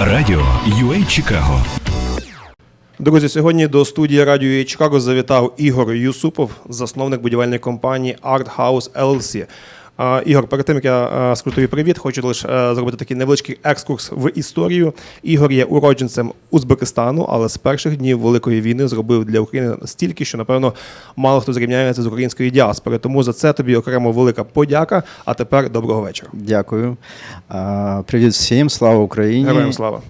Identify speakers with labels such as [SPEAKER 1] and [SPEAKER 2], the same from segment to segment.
[SPEAKER 1] Радіо UA Чикаго.
[SPEAKER 2] Друзі, сьогодні до студії радіо UA Чикаго завітав Ігор Юсупов, засновник будівельної компанії Art House LLC. Ігор, перед тим як я скажу тобі привіт, хочу лише е, зробити такий невеличкий екскурс в історію. Ігор є уродженцем Узбекистану, але з перших днів Великої війни зробив для України стільки, що напевно мало хто зрівняється з української діаспори. Тому за це тобі окремо велика подяка. А тепер доброго вечора.
[SPEAKER 3] Дякую. Привіт всім, слава Україні.
[SPEAKER 2] Героям слава.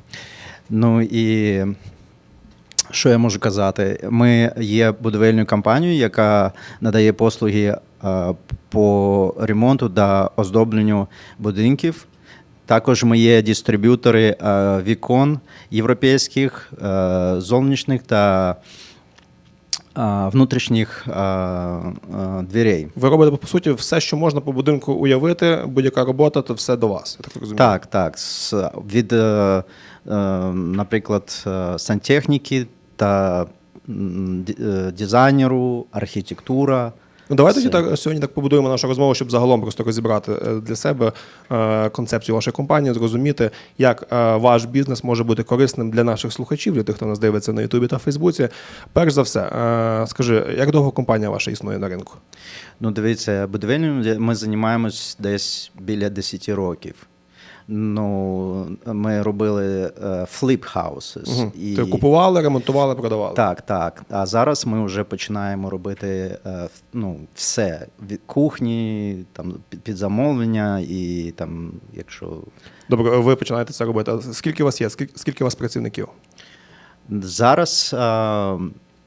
[SPEAKER 3] Ну і що я можу казати? Ми є будівельною компанією, яка надає послуги по ремонту та оздобленню будинків. Також ми є дистриб'ютори вікон європейських, зовнішніх та внутрішніх дверей.
[SPEAKER 2] Ви робите по суті все, що можна по будинку уявити. Будь-яка робота, то все до вас. Я так розумію.
[SPEAKER 3] Так, так. Від, е, е, наприклад, е, сантехніки та е, дизайнеру, архітектура.
[SPEAKER 2] Ну, давайте тоді так сьогодні так побудуємо нашу розмову, щоб загалом просто розібрати е, для себе е, концепцію вашої компанії, зрозуміти, як е, ваш бізнес може бути корисним для наших слухачів, для тих, хто нас дивиться на Ютубі та Фейсбуці. Перш за все, скажи, як довго компанія ваша існує на ринку?
[SPEAKER 3] Ну, дивіться, будівельним ми займаємось десь біля 10 років. Ну, ми робили фліп хаусес.
[SPEAKER 2] Угу. Ти купували, ремонтували, продавали.
[SPEAKER 3] Так, так. А зараз ми вже починаємо робити е, ну, все від кухні, там під- замовлення і там, якщо
[SPEAKER 2] Добре, ви починаєте це робити. А Скільки у вас є? Скільки, скільки у вас працівників?
[SPEAKER 3] Зараз е,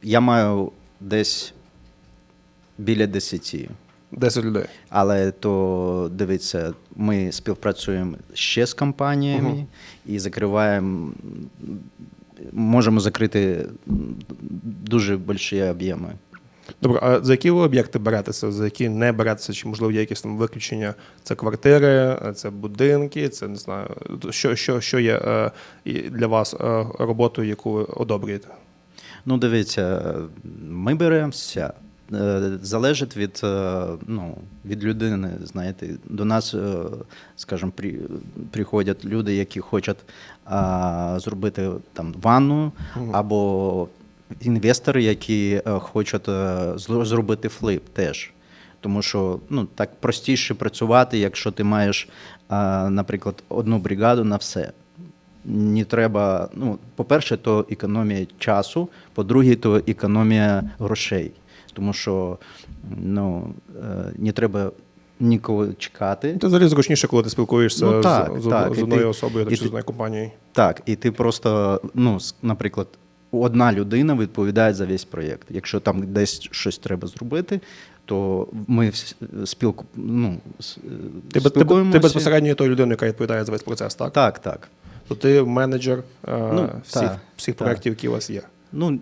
[SPEAKER 3] я маю десь біля 10.
[SPEAKER 2] 10 людей.
[SPEAKER 3] Але то дивіться, ми співпрацюємо ще з компаніями
[SPEAKER 2] Мгм.
[SPEAKER 3] і закриваємо, можемо закрити дуже великі об'єми.
[SPEAKER 2] Добре, а за які ви об'єкти беретеся, за які не беретеся, чи можливо є якісь там виключення? Це квартири, це будинки, це не знаю. Що, що, що є е, для вас е, роботою, яку ви одобрюєте?
[SPEAKER 3] Ну, дивіться, ми беремо все. Е, Залежить від, е, ну, від людини. Знаєте, до нас, е, скажімо, при, приходять люди, які хочуть а, зробити там ванну, або інвестори, які е, хочуть е, зробити флип теж. Тому що ну, так простіше працювати, якщо ти маєш, а, наприклад, одну бригаду на все. Не треба, ну, по-перше, то економія часу, по-друге, то економія грошей. Тому що ну, е, не треба нікого чекати.
[SPEAKER 2] Це взагалі зручніше, коли ти спілкуєшся
[SPEAKER 3] Ну,
[SPEAKER 2] з-
[SPEAKER 3] так,
[SPEAKER 2] з,
[SPEAKER 3] так.
[SPEAKER 2] з
[SPEAKER 3] І
[SPEAKER 2] одною
[SPEAKER 3] ти-
[SPEAKER 2] особою чи з
[SPEAKER 3] ти-
[SPEAKER 2] одною компанією.
[SPEAKER 3] Так, і ти просто, ну, наприклад, одна людина відповідає за весь проєкт. Якщо там десь щось треба зробити, то ми спілку, ну,
[SPEAKER 2] Ти, без- ти, ти безпосередньо тою людиною, яка відповідає за весь процес, так?
[SPEAKER 3] Так, так.
[SPEAKER 2] То ти менеджер е,
[SPEAKER 3] Ну,
[SPEAKER 2] всіх,
[SPEAKER 3] так,
[SPEAKER 2] всіх проєктів, які у вас є.
[SPEAKER 3] Ну,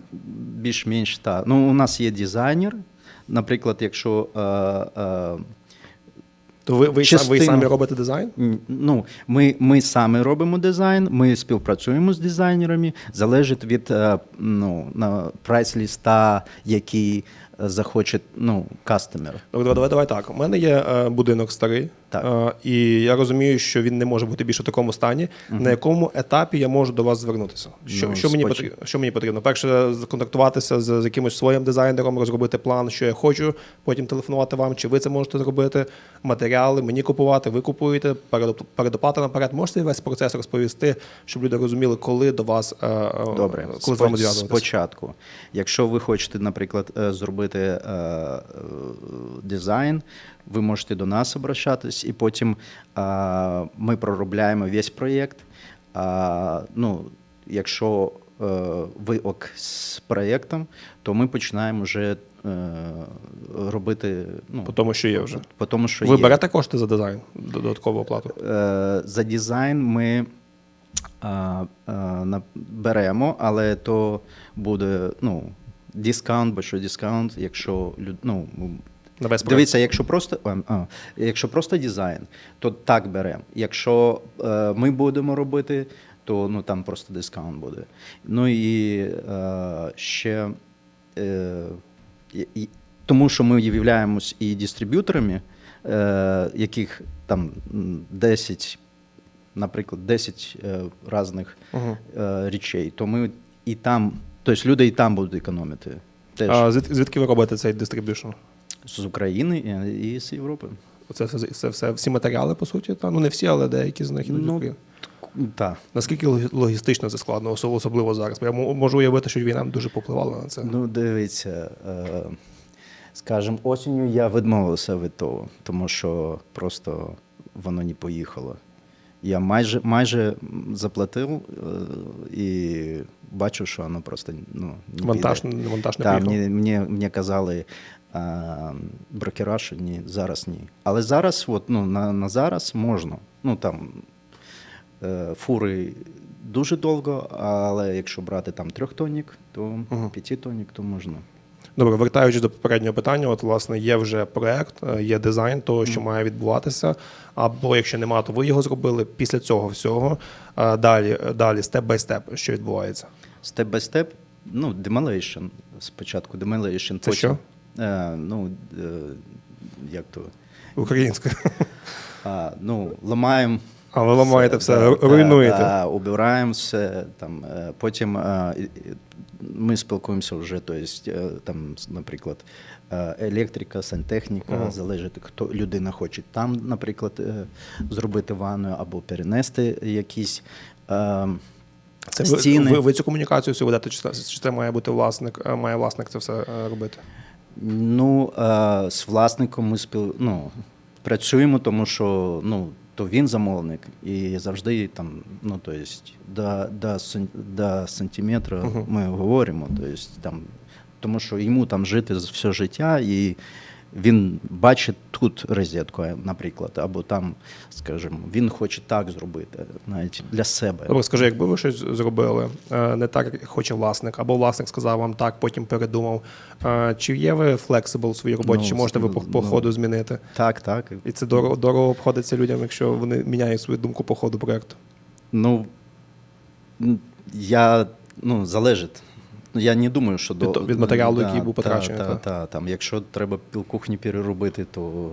[SPEAKER 3] більш-менш так. Ну, у нас є дизайнер. Наприклад, якщо е, е,
[SPEAKER 2] То ви, ви, Частину... ви самі робите дизайн?
[SPEAKER 3] Ну, ми, ми самі робимо дизайн, ми співпрацюємо з дизайнерами. Залежить від е, ну, прайс-ліста, який захоче ну, кастомер.
[SPEAKER 2] Ну, давай, давай, давай так. У мене є е, будинок старий,
[SPEAKER 3] Так.
[SPEAKER 2] е, і я розумію, що він не може бути більше в такому стані. На якому етапі я можу до вас звернутися? Що,
[SPEAKER 3] Ну,
[SPEAKER 2] що, мені,
[SPEAKER 3] споч-
[SPEAKER 2] потрібно, що мені потрібно? Перше, контактуватися з, з якимось своїм дизайнером, розробити план, що я хочу, потім телефонувати вам, чи ви це можете зробити, матеріали, мені купувати, ви купуєте, передоп- передоплата наперед. Можете весь процес розповісти, щоб люди розуміли, коли до вас е, е,
[SPEAKER 3] Добре,
[SPEAKER 2] коли з вами
[SPEAKER 3] Спо-
[SPEAKER 2] зв'язуватися?
[SPEAKER 3] спочатку. Якщо ви хочете, наприклад, е, зробити е, е, дизайн, ви можете до нас обращатись, і потім е, ми проробляємо весь проєкт. А, ну, якщо е, ви ок з проєктом, то ми починаємо вже е, робити. Ну,
[SPEAKER 2] По тому, що є вже.
[SPEAKER 3] по тому, що
[SPEAKER 2] ви
[SPEAKER 3] є.
[SPEAKER 2] берете кошти за дизайн, додаткову оплату?
[SPEAKER 3] Е, за дизайн ми а, на- беремо, але то буде ну, дискаунт, бо що дискаунт, якщо ну? Дивіться, якщо просто, а, а, якщо просто дизайн, то так беремо. Якщо е, ми будемо робити, то ну, там просто дискаунт буде. Ну і е, ще е, і- тому, що ми являємось і дистриб'юторами, е, яких там м, 10 наприклад, 10 е, різних е, речей, то ми і там, тобто люди і там будуть економити. Теж
[SPEAKER 2] А звід- звідки ви робите цей дистриб'юшн?
[SPEAKER 3] з України і, і з Європи.
[SPEAKER 2] Це все, це все всі матеріали, по суті, та? ну не всі, але деякі з них ідуть в
[SPEAKER 3] Ну,
[SPEAKER 2] Україну.
[SPEAKER 3] Так.
[SPEAKER 2] Наскільки логі- логістично це складно, осо- особливо зараз? Бо Я мо- можу уявити, що війна дуже попливала на це.
[SPEAKER 3] Ну, дивіться, е, скажімо, осінню я відмовився від того, тому що просто воно не поїхало. Я майже, майже заплатив е, і бачу, що воно просто ну, не
[SPEAKER 2] Вантаж,
[SPEAKER 3] піде.
[SPEAKER 2] вантаж не
[SPEAKER 3] Так, мені, мені, мені казали а, брокера, що ні, зараз ні. Але зараз, от, ну, на, на зараз можна. Ну, там, е, фури дуже довго, але якщо брати там трьохтонник, то
[SPEAKER 2] Мгм.
[SPEAKER 3] п'ятитонник, то можна.
[SPEAKER 2] Добре, вертаючись до попереднього питання, от власне є вже проект, е, є дизайн того, що має відбуватися. Або якщо нема, то ви його зробили після цього всього. е, Далі, далі, степ бай степ, що відбувається.
[SPEAKER 3] Степ бай степ, ну, demolition. Спочатку demolition,
[SPEAKER 2] Це
[SPEAKER 3] потім,
[SPEAKER 2] що?
[SPEAKER 3] Е, ну, е, як то?
[SPEAKER 2] Українською.
[SPEAKER 3] А, ну, ламаємо.
[SPEAKER 2] А ви ламаєте все,
[SPEAKER 3] да,
[SPEAKER 2] ру- руйнуєте.
[SPEAKER 3] Да, да, убираємо все. Там, е, потім е, ми спілкуємося вже, то есть, е, там, наприклад, е, електрика, сантехніка,
[SPEAKER 2] Ага.
[SPEAKER 3] залежить, хто людина хоче там, наприклад, е, зробити ванну або перенести якісь.
[SPEAKER 2] Це
[SPEAKER 3] стіни.
[SPEAKER 2] ви, ви цю комунікацію всю ведете, чи це, чи це має бути власник, має власник це все робити?
[SPEAKER 3] Ну, з власником ми спіл... ну, працюємо, тому що ну, то він замовник, і завжди там, ну, то есть, до, до, до сантиметра ми говоримо. То есть, там, тому що йому там жити все життя, і він бачить тут розетку, наприклад, або там, скажімо, він хоче так зробити, навіть для себе.
[SPEAKER 2] Добре, скажи, якби ви щось зробили е, не так, як хоче власник, або власник сказав вам так, потім передумав. е, Чи є ви флексибл у своїй роботі,
[SPEAKER 3] Ну,
[SPEAKER 2] чи можете ви по, по
[SPEAKER 3] ну,
[SPEAKER 2] ходу змінити?
[SPEAKER 3] Так, так.
[SPEAKER 2] І це дорого, дорого обходиться людям, якщо вони міняють свою думку по ходу проекту.
[SPEAKER 3] Ну, я, ну, залежить. Ну, Я не думаю, що
[SPEAKER 2] Від то- від матеріалу, який був потрачений,
[SPEAKER 3] Та,
[SPEAKER 2] так?
[SPEAKER 3] та, там, якщо треба пілкухні переробити, то,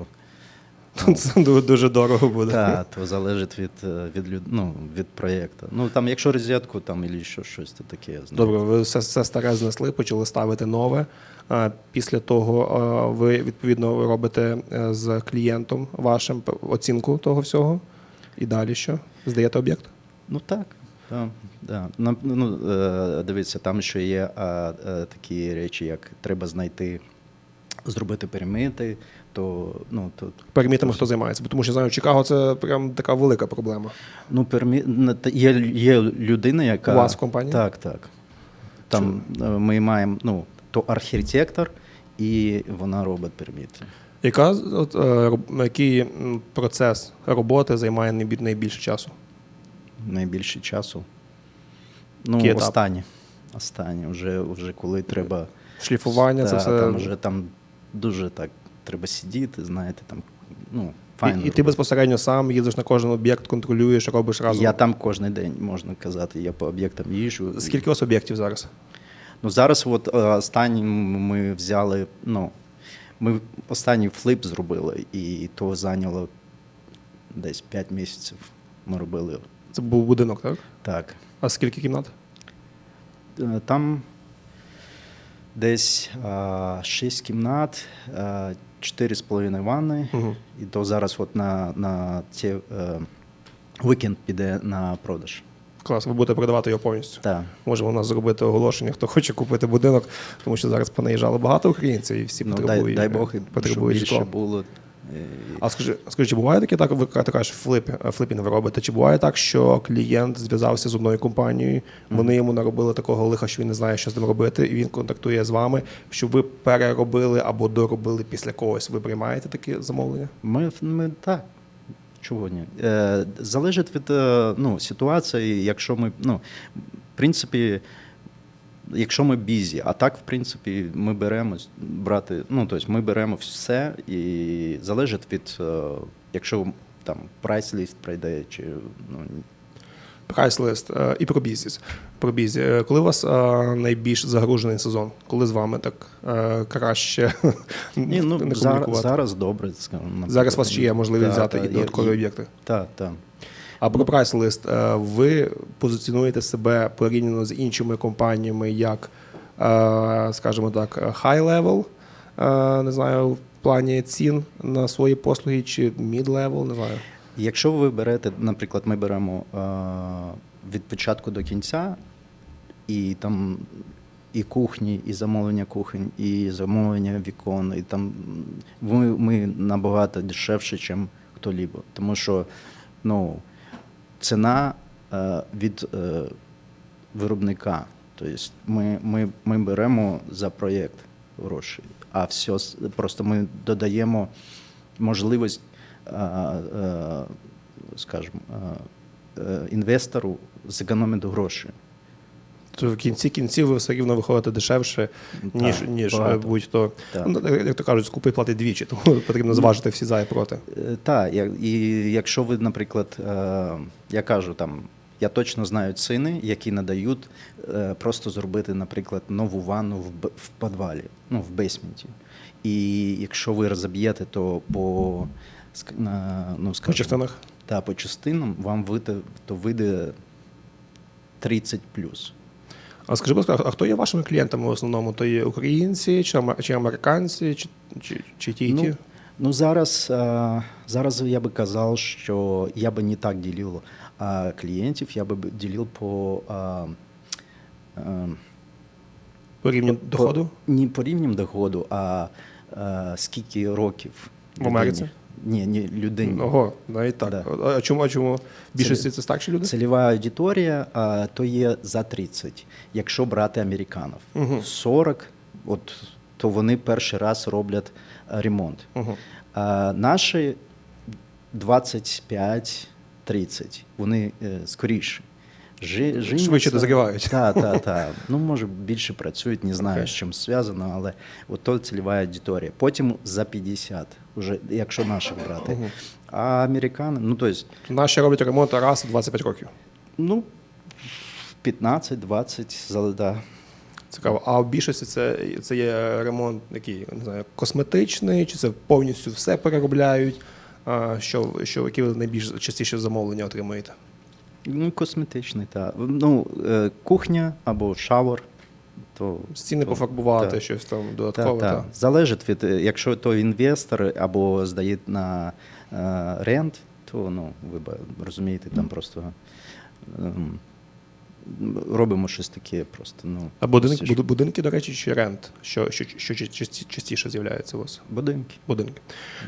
[SPEAKER 2] Це ду- дуже дорого буде.
[SPEAKER 3] та, то залежить від, від, люд- ну, від проєкту. Ну, там, якщо розетку там, або ще щось то таке. знаєте.
[SPEAKER 2] Добре, ви все, все старе знесли, почали ставити нове. Після того ви відповідно робите е, з клієнтом вашим оцінку того всього. І далі що? Здаєте об'єкт?
[SPEAKER 3] Ну так. Да, да. Ну, е, дивіться, там ще є а, е, такі речі, як треба знайти, зробити перемити, то, ну, то
[SPEAKER 2] Перемітами хто займається? Бо Тому що знаю, Чикаго це прям така велика проблема.
[SPEAKER 3] Ну, пермі... є, є людина, яка.
[SPEAKER 2] У вас в компанії?
[SPEAKER 3] Так, так. Там е, ми маємо, ну, то архітектор, і вона робить перміти.
[SPEAKER 2] Яка от, е, який процес роботи займає найбільше часу?
[SPEAKER 3] Найбільше часу. Ну,
[SPEAKER 2] Який етап?
[SPEAKER 3] Останнє, вже, вже коли треба.
[SPEAKER 2] Шліфування, це все.
[SPEAKER 3] Там вже там дуже так треба сидіти, знаєте, там, ну, файно.
[SPEAKER 2] І, і ти безпосередньо сам їздиш на кожен об'єкт, контролюєш, робиш разом.
[SPEAKER 3] Я там кожен день, можна казати, я по об'єктам їжджу.
[SPEAKER 2] Скільки у вас об'єктів зараз?
[SPEAKER 3] Ну зараз, от е, останнім ми взяли, ну, ми останній флип зробили, і то зайняло десь 5 місяців. Ми робили
[SPEAKER 2] Це був будинок, так?
[SPEAKER 3] так.
[SPEAKER 2] А скільки кімнат?
[SPEAKER 3] Е, Там десь 6 кімнат, 4,5 ванни,
[SPEAKER 2] Угу.
[SPEAKER 3] і то зараз от на, на ці, е, вікенд піде на продаж.
[SPEAKER 2] Клас, ви будете продавати його повністю.
[SPEAKER 3] Так.
[SPEAKER 2] Можемо у нас зробити оголошення, хто хоче купити будинок, тому що зараз понаїжджало багато українців і всі
[SPEAKER 3] Ну,
[SPEAKER 2] потребують,
[SPEAKER 3] дай Бог,
[SPEAKER 2] потребують
[SPEAKER 3] щоб більше
[SPEAKER 2] житло.
[SPEAKER 3] було. Е,
[SPEAKER 2] А скажи, скажи, чи буває таке так, ви кажеш, флип, флипінг ви робите? Чи буває так, що клієнт зв'язався з одною компанією, вони йому наробили такого лиха, що він не знає, що з ним робити, і він контактує з вами, щоб ви переробили або доробили після когось. Ви приймаєте такі замовлення?
[SPEAKER 3] Ми, ми так. Чого ні? Е, залежить від е, ну, ситуації, якщо ми, ну, в принципі, якщо ми бізі, а так, в принципі, ми беремо брати, ну, тобто ми беремо все і залежить від, е, якщо там прайс-ліст пройде, чи ну,
[SPEAKER 2] Прайс-лист е, і про бізнес. Про бізі. Е, Коли у вас е, найбільш загружений сезон? Коли з вами так краще
[SPEAKER 3] ні, ну,
[SPEAKER 2] не
[SPEAKER 3] зараз,
[SPEAKER 2] комунікувати?
[SPEAKER 3] зараз добре. скажімо,
[SPEAKER 2] Зараз у вас ще є можливість
[SPEAKER 3] Та,
[SPEAKER 2] взяти
[SPEAKER 3] та,
[SPEAKER 2] і додаткові об'єкти.
[SPEAKER 3] Так, так.
[SPEAKER 2] Про прайс-лист е, ви позиціонуєте себе порівняно з іншими компаніями, як, е, скажімо так, high level, е, не знаю, в плані цін на свої послуги, чи mid-level, не знаю.
[SPEAKER 3] Якщо ви берете, наприклад, ми беремо від початку до кінця, і там і кухні, і замовлення кухонь, і замовлення вікон, і там ми, ми набагато дешевше, ніж хто-либо. Тому що ну, ціна е, від е, виробника. Тобто ми, ми, ми беремо за проєкт гроші, а все просто ми додаємо можливість, е, скажімо, інвестору зекономити гроші.
[SPEAKER 2] То в кінці кінців ви все рівно виходите дешевше, ніж,
[SPEAKER 3] Так,
[SPEAKER 2] ніж е,
[SPEAKER 3] багато.
[SPEAKER 2] будь-хто.
[SPEAKER 3] Так.
[SPEAKER 2] Ну, як то кажуть, скупий платить двічі, тому потрібно зважити всі за і проти.
[SPEAKER 3] Е, Так, і якщо ви, наприклад, е, я кажу там, я точно знаю ціни, які надають е, просто зробити, наприклад, нову ванну в, б- в підвалі, ну, в бейсменті. І якщо ви розоб'єте, то по, ск- на, ну,
[SPEAKER 2] По
[SPEAKER 3] скажімо,
[SPEAKER 2] частинах.
[SPEAKER 3] та, по частинам вам вийде, то вийде 30 плюс.
[SPEAKER 2] А скажи, будь ласка, а хто є вашими клієнтами в основному? То є українці, чи, чи американці, чи, чи, чи ті?
[SPEAKER 3] Ну, ну зараз, е, зараз я би казав, що я би не так ділив а клієнтів, я би ділив по, е,
[SPEAKER 2] По рівню доходу?
[SPEAKER 3] по не по рівням доходу, а е, скільки років
[SPEAKER 2] В Америці?
[SPEAKER 3] Ні, ні, людині.
[SPEAKER 2] Ого, навіть так.
[SPEAKER 3] Да.
[SPEAKER 2] А чому, а чому? Більшості це старші люди?
[SPEAKER 3] Цільова аудиторія а, то є за 30, якщо брати американів.
[SPEAKER 2] Мгм.
[SPEAKER 3] 40, от, то вони перший раз роблять а, ремонт.
[SPEAKER 2] Угу.
[SPEAKER 3] А наші 25-30, вони е, скоріше. Жи,
[SPEAKER 2] Швидше дозрівають.
[SPEAKER 3] Так, так, так. Ну, може, більше працюють, не знаю,
[SPEAKER 2] Окей.
[SPEAKER 3] з чим зв'язано, але от то цільова аудиторія. Потім за 50, уже, якщо наших брати. А американи, ну, тобто,
[SPEAKER 2] Наші роблять ремонт раз в 25 років.
[SPEAKER 3] ну, 15-20, за- да.
[SPEAKER 2] Цікаво. А в більшості це, це є ремонт який, не знаю, косметичний, чи це повністю все переробляють? А, що, що які ви найбільш частіше замовлення отримуєте?
[SPEAKER 3] Ну, косметичний, так. Ну, е, кухня або шавер. То,
[SPEAKER 2] Стіни
[SPEAKER 3] то-
[SPEAKER 2] пофарбувати,
[SPEAKER 3] та.
[SPEAKER 2] щось там додаткове.
[SPEAKER 3] Та,
[SPEAKER 2] та.
[SPEAKER 3] Залежить від, е, якщо то інвестор або здає на е, рент, то ну, ви розумієте, там просто ем, робимо щось таке просто. Ну,
[SPEAKER 2] А будинки,
[SPEAKER 3] все
[SPEAKER 2] будинки, до речі, чи рент? Що, що, що часті- частіше з'являється у вас?
[SPEAKER 3] Будинки.
[SPEAKER 2] Будинки.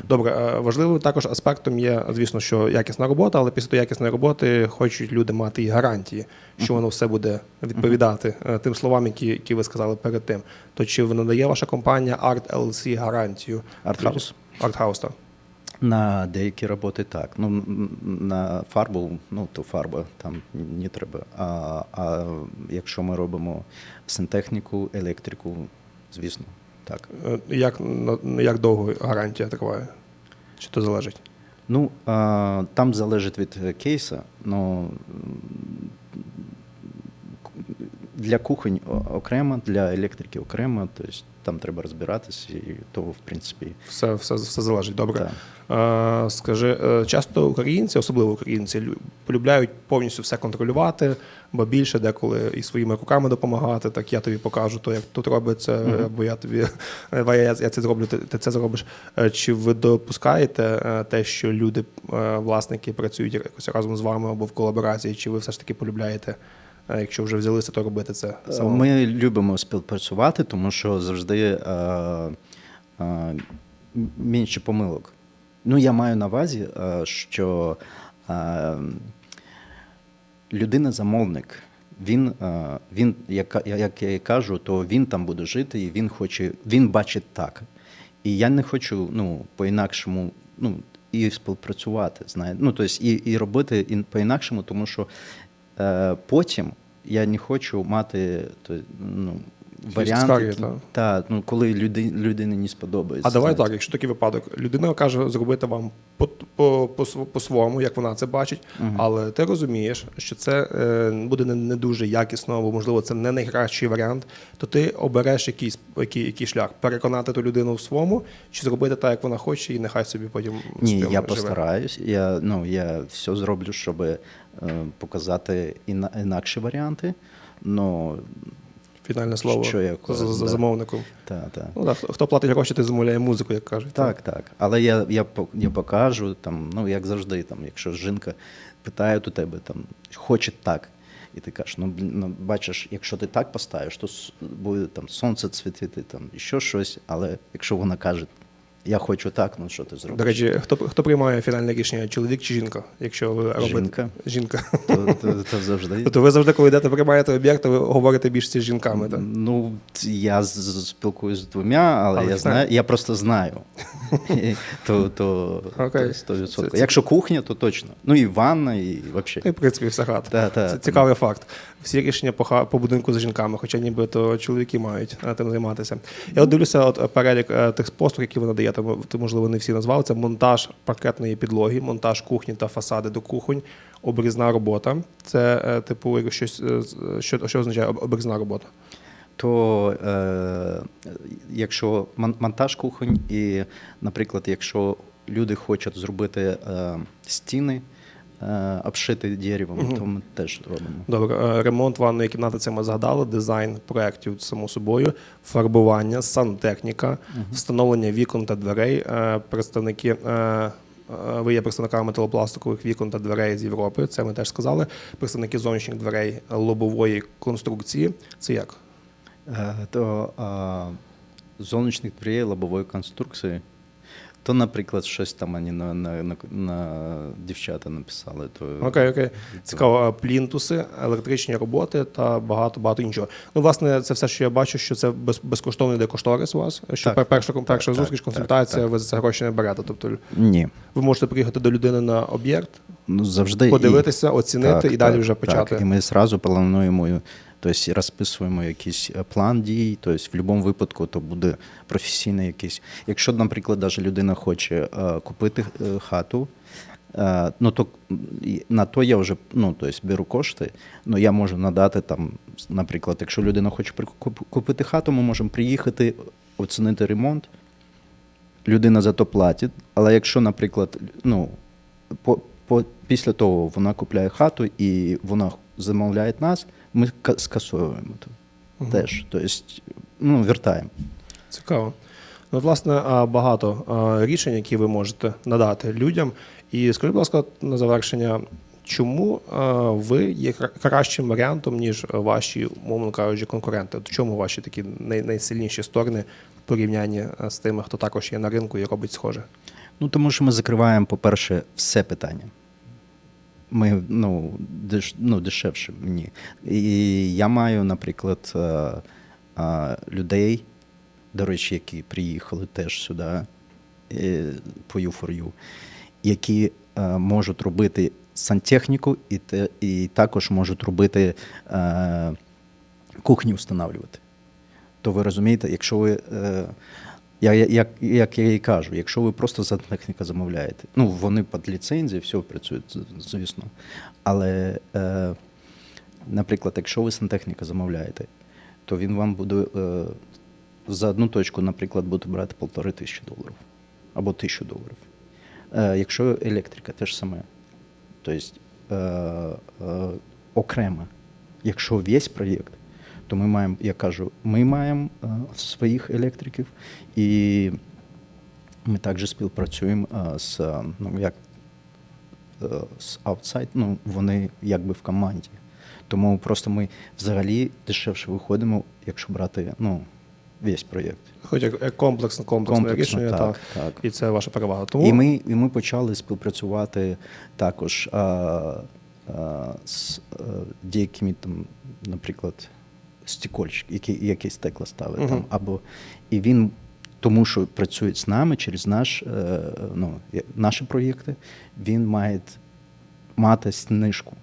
[SPEAKER 2] Добре, е, важливим також аспектом є, звісно, що якісна робота, але після тої якісної роботи хочуть люди мати і гарантії, що воно все буде відповідати е, тим словам, які, які ви сказали перед тим. То чи надає ваша компанія Art LLC гарантію?
[SPEAKER 3] Артхаус.
[SPEAKER 2] Артхаус, так.
[SPEAKER 3] На деякі роботи так. Ну, на фарбу, ну то фарба там не треба. А, а якщо ми робимо сантехніку, електрику, звісно, так.
[SPEAKER 2] Е, Як, як довго гарантія триває? Чи то залежить?
[SPEAKER 3] Ну, а, там залежить від кейса, но для кухонь окремо, для електрики окремо, тобто там треба розбиратися, і то, в принципі,
[SPEAKER 2] Все, все, все залежить. Добре.
[SPEAKER 3] так.
[SPEAKER 2] Е, Скажи, е, часто українці, особливо українці, лю- полюбляють повністю все контролювати, бо більше деколи і своїми руками допомагати. Так я тобі покажу, то як тут робиться, або я тобі я, я це зроблю, ти, ти це зробиш. Е, Чи ви допускаєте е, те, що люди, власники, працюють якось разом з вами або в колаборації, чи ви все ж таки полюбляєте, якщо вже взялися, то робити це самому?
[SPEAKER 3] Ми любимо співпрацювати, тому що завжди е, е, менше помилок. Ну, я маю на увазі, е, що е, людина-замовник, він, е, він як, як я і кажу, то він там буде жити, і він хоче, він бачить так. І я не хочу ну, по-інакшому ну, і співпрацювати, знаєте. Ну, тобто, і, і робити по-інакшому, тому що е, потім я не хочу мати ну, варіанти.
[SPEAKER 2] та.
[SPEAKER 3] та, ну, коли люди, людині не сподобається.
[SPEAKER 2] А давай
[SPEAKER 3] знаєте.
[SPEAKER 2] так, якщо такий випадок, людина каже зробити вам по, по, по, по-своєму, як вона це бачить, але ти розумієш, що це е, буде не, не дуже якісно, або можливо це не найкращий варіант, то ти обереш якийсь який, який шлях переконати ту людину в своєму, чи зробити так, як вона хоче, і нехай собі потім
[SPEAKER 3] Ні, я
[SPEAKER 2] живе.
[SPEAKER 3] постараюсь. Я, ну, я все зроблю, щоб е, показати іна, інакші варіанти. Ну,
[SPEAKER 2] Фінальне слово
[SPEAKER 3] Що я
[SPEAKER 2] за,
[SPEAKER 3] кажу,
[SPEAKER 2] за
[SPEAKER 3] да.
[SPEAKER 2] замовником.
[SPEAKER 3] та, та.
[SPEAKER 2] Ну так, хто, хто платить гроші, ти замовляє музику, як кажуть.
[SPEAKER 3] Так, так. Але я, я, по- я покажу, там, ну, як завжди, там, якщо жінка питає у тебе, там, хоче так. І ти кажеш, ну, блін, ну бачиш, якщо ти так поставиш, то с- буде там сонце цвітити, там, і що щось. Але якщо вона каже, я хочу так, ну що ти зробиш?
[SPEAKER 2] До речі, хто, хто приймає фінальне рішення, чоловік чи жінка? Якщо ви робите
[SPEAKER 3] Жінка.
[SPEAKER 2] жінка.
[SPEAKER 3] то, то, то завжди.
[SPEAKER 2] Тобто ви завжди, коли йдете приймаєте об'єкт, то ви говорите більше з жінками, так?
[SPEAKER 3] Ну, я спілкуюсь з двома, але,
[SPEAKER 2] Але
[SPEAKER 3] я
[SPEAKER 2] знаю.
[SPEAKER 3] я просто знаю. то, то,
[SPEAKER 2] Окей.
[SPEAKER 3] то 100%.
[SPEAKER 2] Це- це-
[SPEAKER 3] Якщо кухня, то точно. Ну і ванна, і взагалі.
[SPEAKER 2] і, в принципі, вся хата.
[SPEAKER 3] Та, та.
[SPEAKER 2] Це цікавий факт. Всі рішення по, по будинку з жінками, хоча ніби то чоловіки мають е, тим займатися. Я от дивлюся от, е, перелік е, тих послуг, які ви надаєте. ти, можливо, не всі назвали. Це монтаж паркетної підлоги, монтаж кухні та фасади до кухонь, обрізна робота. Це, е, типу, як щось, е, з- що, що означає об- обрізна робота?
[SPEAKER 3] То е, якщо мон- монтаж кухонь, і, наприклад, якщо люди хочуть зробити е, стіни, е, обшити деревом, то ми теж робимо.
[SPEAKER 2] Добре, е, ремонт ванної кімнати це ми згадали, дизайн проєктів, само собою, фарбування, сантехніка, встановлення вікон та дверей. Е, Представники. е, е, Ви є представниками металопластикових вікон та дверей з Європи. Це ми теж сказали. Представники зовнішніх дверей лобової конструкції. Це як?
[SPEAKER 3] Е, То е, зовнішніх дверей лобової конструкції, то, наприклад, щось там ані на, на, на, на дівчата написали. То,
[SPEAKER 2] Окей, окей. Цікаво, плінтуси, електричні роботи та багато багато іншого. Ну, власне, це все, що я бачу, що це без, безкоштовний йде кошторис у вас. Що
[SPEAKER 3] Так,
[SPEAKER 2] пер- перша,
[SPEAKER 3] так,
[SPEAKER 2] перша
[SPEAKER 3] так,
[SPEAKER 2] зустріч,
[SPEAKER 3] так,
[SPEAKER 2] консультація,
[SPEAKER 3] так.
[SPEAKER 2] ви за це гроші не берете. Тобто
[SPEAKER 3] Ні.
[SPEAKER 2] ви можете приїхати до людини на об'єкт,
[SPEAKER 3] Ну, завжди
[SPEAKER 2] подивитися, оцінити і далі вже почати.
[SPEAKER 3] Так. І ми зразу плануємо, тобто розписуємо якийсь е, план дій, тобто в будь-якому випадку то буде професійний якийсь. Якщо, наприклад, навіть людина хоче е, купити е, хату, ну то на то я вже ну, тобто, беру кошти, ну я можу надати там, наприклад, якщо людина хоче купити хату, ми можемо приїхати, оцінити ремонт. Людина за то платить, але якщо, наприклад, ну, після того вона купляє хату і вона замовляє нас, ми скасовуємо то. Теж. Тобто, ну, вертаємо.
[SPEAKER 2] Цікаво. Ну, власне, багато рішень, які ви можете надати людям. І скажіть, будь ласка, на завершення, чому ви є кращим варіантом, ніж ваші, умовно кажучи, конкуренти? В чому ваші такі найсильніші сторони в порівнянні з тими, хто також є на ринку і робить схоже?
[SPEAKER 3] Ну, тому що ми закриваємо, по-перше, все питання. Ми ну, деш, ну, дешевше мені. І я маю, наприклад, е, е, людей, до речі, які приїхали теж сюди е, по U4U, які можуть робити сантехніку і, те, і також можуть робити кухню встановлювати. То ви розумієте, якщо ви. Я, як, як я і кажу, якщо ви просто сантехніка замовляєте, ну вони під ліцензією, все працюють, звісно. Але, е, наприклад, якщо ви сантехніка замовляєте, то він вам буде е, за одну точку, наприклад, буде брати полтори тисячі доларів або тисячу доларів. Е, якщо електрика, те ж саме. Тобто е, е, окремо, якщо весь проєкт, то ми маємо, я кажу, ми маємо е, своїх електриків, і ми також співпрацюємо е, з, е, ну, як, з outside, ну, вони якби в команді. Тому просто ми взагалі дешевше виходимо, якщо брати ну, весь проєкт.
[SPEAKER 2] Хоч як, комплексне
[SPEAKER 3] Комплексно,
[SPEAKER 2] рішення,
[SPEAKER 3] так,
[SPEAKER 2] та,
[SPEAKER 3] так.
[SPEAKER 2] і це ваша перевага. Тому
[SPEAKER 3] І, ми, і ми почали співпрацювати також а, а, з а, деякими там, наприклад, стікольщик, який якийсь стекло ставить
[SPEAKER 2] Мгм.
[SPEAKER 3] там, або і він. Тому що працює з нами через наш, е, ну, наші проєкти, він має мати знижку.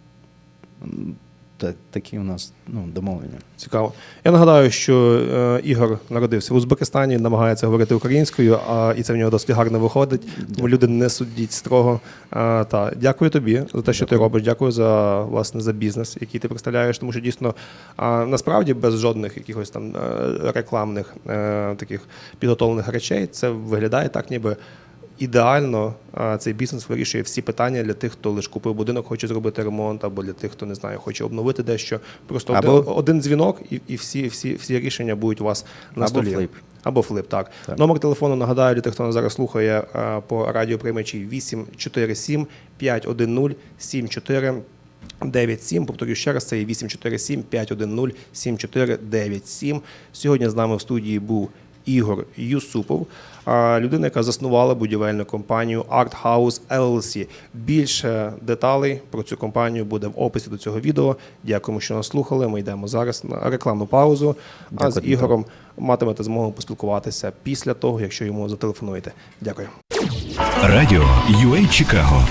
[SPEAKER 3] Такі у нас ну, домовлення.
[SPEAKER 2] Цікаво. Я нагадаю, що е, Ігор народився в Узбекистані, намагається говорити українською, а і це в нього досить гарно виходить. Тому люди не судіть строго. Е, та дякую тобі за те, що ти робиш. Дякую за власне за бізнес, який ти представляєш. Тому що дійсно а, насправді без жодних якихось там е, рекламних е, таких підготовлених речей це виглядає так, ніби. Ідеально цей бізнес вирішує всі питання для тих, хто лише купив будинок, хоче зробити ремонт, або для тих, хто не знає, хоче обновити дещо. Просто
[SPEAKER 3] Або-
[SPEAKER 2] один, один дзвінок, і, і всі, всі, всі рішення будуть у вас на
[SPEAKER 3] Або
[SPEAKER 2] столі.
[SPEAKER 3] флип.
[SPEAKER 2] Або флип, так.
[SPEAKER 3] Так.
[SPEAKER 2] Номер телефону нагадаю для тих, хто нас зараз слухає по радіоприймачі 847 510 74 97. Повторюю ще раз, це є 847 510 7497. Сьогодні з нами в студії був Ігор Юсупов, людина, яка заснувала будівельну компанію Art House LLC. Більше деталей про цю компанію буде в описі до цього відео. Дякуємо, що нас слухали. Ми йдемо зараз на рекламну паузу. А з
[SPEAKER 3] Дякую,
[SPEAKER 2] Ігором матимете змогу поспілкуватися після того, якщо йому зателефонуєте. Дякую.
[SPEAKER 1] Радіо UA Чикаго